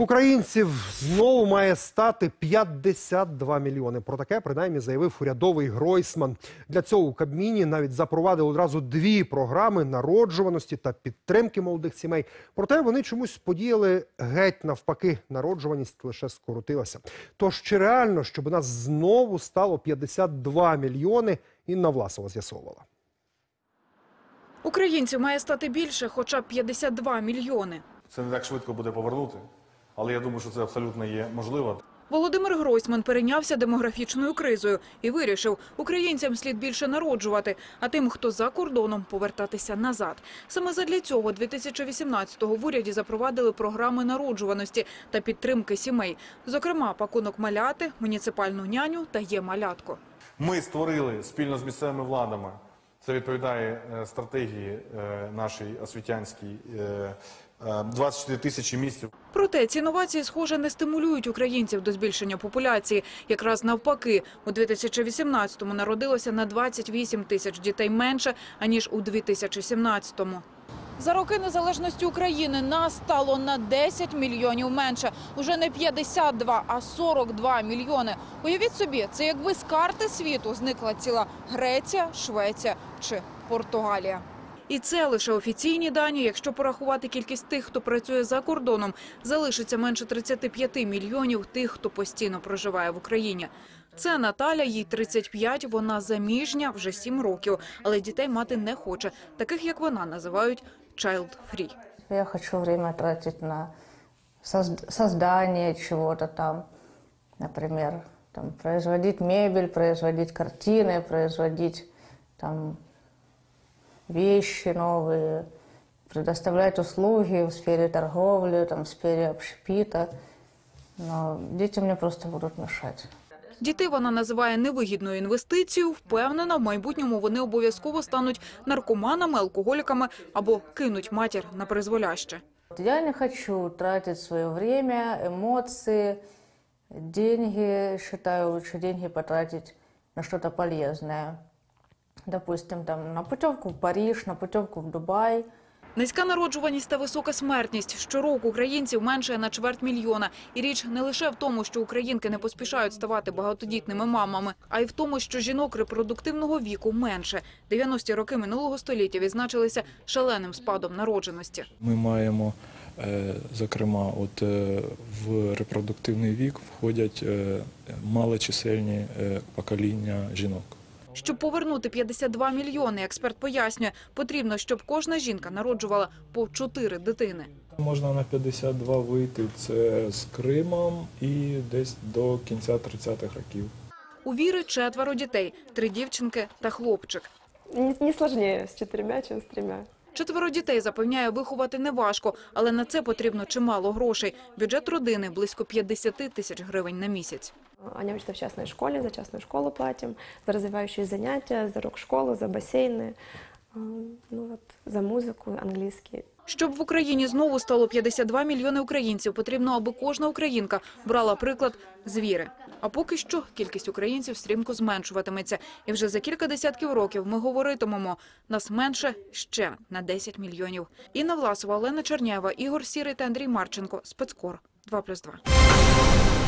Українців знову має стати 52 мільйони. Про таке принаймні заявив урядовий Гройсман. Для цього у Кабміні навіть запровадили одразу дві програми народжуваності та підтримки молодих сімей. Проте вони чомусь подіяли геть навпаки. Народжуваність лише скоротилася. Тож чи реально, щоб у нас знову стало 52 мільйони? Інна Власова з'ясовувала. Українців має стати більше, хоча б 52 мільйони. Це не так швидко буде повернути, але я думаю, що це абсолютно є можливо. Володимир Гройсман перейнявся демографічною кризою і вирішив, українцям слід більше народжувати, а тим, хто за кордоном, повертатися назад. Саме задля цього 2018-го в уряді запровадили програми народжуваності та підтримки сімей. Зокрема, пакунок маляти, муніципальну няню та є малятко. Ми створили спільно з місцевими владами. Це відповідає е, стратегії нашої нашій освітянській е, е, 24 тисячі місць. Проте ці новації, схоже, не стимулюють українців до збільшення популяції. Якраз навпаки, у 2018-му народилося на 28 тисяч дітей менше, аніж у 2017-му. За роки незалежності України нас стало на 10 мільйонів менше. Уже не 52, а 42 мільйони. Уявіть собі, це якби з карти світу зникла ціла Греція, Швеція чи Португалія. І це лише офіційні дані. Якщо порахувати кількість тих, хто працює за кордоном, залишиться менше 35 мільйонів тих, хто постійно проживає в Україні. Це Наталя, їй 35, вона заміжня вже 7 років, але дітей мати не хоче. Таких, як вона, називають child-free. Я хочу время тратить на созд- создание чего-то там. Например, там, производить мебель, производить картины, производить там, вещи новые, предоставлять услуги в сфере торговли, там, в сфере общепита. Но дети мне просто будут мешать. Дітей вона називає невигідною інвестицією. Впевнена, в майбутньому вони обов'язково стануть наркоманами, алкоголіками або кинуть матір на призволяще. Я не хочу тратить свое время, эмоции, деньги. Считаю, лучше деньги потратить на что-то полезное. Допустим, там, на путевку в Париж, на путевку в Дубай. Низька народжуваність та висока смертність. Щороку українців менше на чверть мільйона. І річ не лише в тому, що українки не поспішають ставати багатодітними мамами, а й в тому, що жінок репродуктивного віку менше. 90-ті роки минулого століття відзначилися шаленим спадом народженості. Ми маємо, е, зокрема, от е, в репродуктивний вік входять е, малочисельні покоління жінок. Щоб повернути 52 мільйони, експерт пояснює, потрібно, щоб кожна жінка народжувала по 4 дитини. Можна на 52 вийти це з Кримом і десь до кінця 30-х років. У Віри четверо дітей, три дівчинки та хлопчик. Не, не з с четырьмя, чем с тремя. Четверо дітей запевняє виховати неважко, але на це потрібно чимало грошей. Бюджет родини – близько 50 тисяч гривень на місяць. Аня учатся в частной школе, за частную школу платим, за развивающие занятия, за рок-школу, за бассейны, ну вот, за музыку, английский. Щоб в Україні знову стало 52 мільйони українців, потрібно, аби кожна українка брала приклад з віри. А поки що кількість українців стрімко зменшуватиметься. І вже за кілька десятків років ми говоритимемо, нас менше ще на 10 мільйонів. Інна Власова, Олена Черняєва, Ігор Сірий та Андрій Марченко. Спецкор 2+,2.